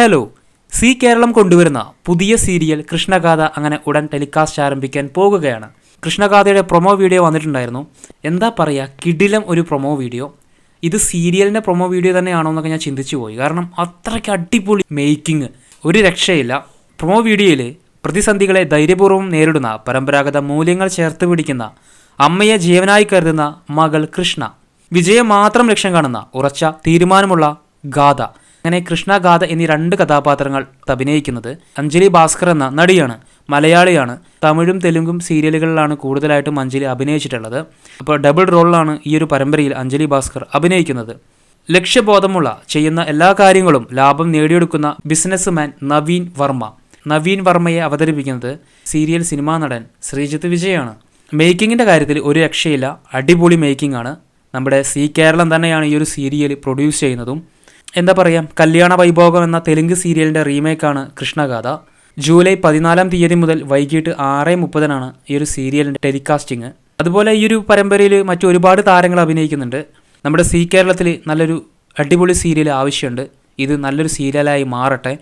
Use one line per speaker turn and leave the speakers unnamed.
Hello C Keralam കൊണ്ടുവരുന്ന പുതിയ serial Krishnagatha അങ്ങനെ ഉടൻ ടെലികാസ്റ്റ് ആരംഭിക്കാൻ പോകുകയാണ്. കൃഷ്ണഗാഥയുടെ പ്രൊമോ വീഡിയോ വന്നിട്ടുണ്ടായിരുന്നു. എന്താ പറയുക കിടിലം ഒരു പ്രൊമോ വീഡിയോ. ഇത് സീരിയലിന്റെ പ്രൊമോ വീഡിയോ തന്നെയാണോ എന്നൊക്കെ ഞാൻ ചിന്തിച്ചു പോയി. കാരണം അത്രയ്ക്ക് അടിപൊളി മേക്കിംഗ്. ഒരു രക്ഷയില്ല. പ്രൊമോ വീഡിയോയിൽ പ്രതിസന്ധികളെ ധൈര്യപൂർവം നേരിടുന്ന പരമ്പരാഗത മൂല്യങ്ങൾ ചേർത്ത് പിടിക്കുന്ന അമ്മയെ ജീവനായി കരുതുന്ന മകൾ കൃഷ്ണ. വിജയം മാത്രം ലക്ഷ്യം കാണുന്ന ഉറച്ച തീരുമാനമുള്ള ഗാഥ. അങ്ങനെ കൃഷ്ണഗാഥ എന്നീ രണ്ട് കഥാപാത്രങ്ങൾ അഭിനയിക്കുന്നത് അഞ്ജലി ഭാസ്കർ എന്ന നടിയാണ് മലയാളിയാണ്. തമിഴും തെലുങ്കും സീരിയലുകളിലാണ് കൂടുതലായിട്ടും അഞ്ജലി അഭിനയിച്ചിട്ടുള്ളത്. അപ്പോൾ ഡബിൾ റോളിലാണ് ഈ ഒരു പരമ്പരയിൽ അഞ്ജലി ഭാസ്കർ അഭിനയിക്കുന്നത്. ലക്ഷ്യബോധമുള്ള ചെയ്യുന്ന എല്ലാ കാര്യങ്ങളും ലാഭം നേടിയെടുക്കുന്ന ബിസിനസ്സുമാൻ നവീൻ വർമ്മ. നവീൻ വർമ്മയെ അവതരിപ്പിക്കുന്നത് സീരിയൽ സിനിമാ നടൻ ശ്രീജിത്ത് വിജയാണ്. മേക്കിങ്ങിന്റെ കാര്യത്തിൽ ഒരു രക്ഷയില്ല അടിപൊളി മേക്കിംഗ് ആണ് നമ്മുടെ സി കേരളം തന്നെയാണ് ഈ ഒരു സീരിയൽ പ്രൊഡ്യൂസ് ചെയ്യുന്നതും. എന്താ പറയുക കല്യാണ വൈഭോഗം എന്ന തെലുങ്ക് സീരിയലിന്റെ റീമേക്കാണ് കൃഷ്ണഗാഥ. ജൂലൈ പതിനാലാം തീയതി മുതൽ വൈകിട്ട് ആറ് മുപ്പതിനാണ് ഈ ഒരു സീരിയലിന്റെ ടെലികാസ്റ്റിംഗ്. അതുപോലെ ഈ ഒരു പരമ്പരയിൽ മറ്റു ഒരുപാട് താരങ്ങൾ അഭിനയിക്കുന്നുണ്ട്. നമ്മുടെ സി കേരളത്തിൽ നല്ലൊരു അടിപൊളി സീരിയൽ ആവശ്യമുണ്ട്. ഇത് നല്ലൊരു സീരിയലായി മാറട്ടെ.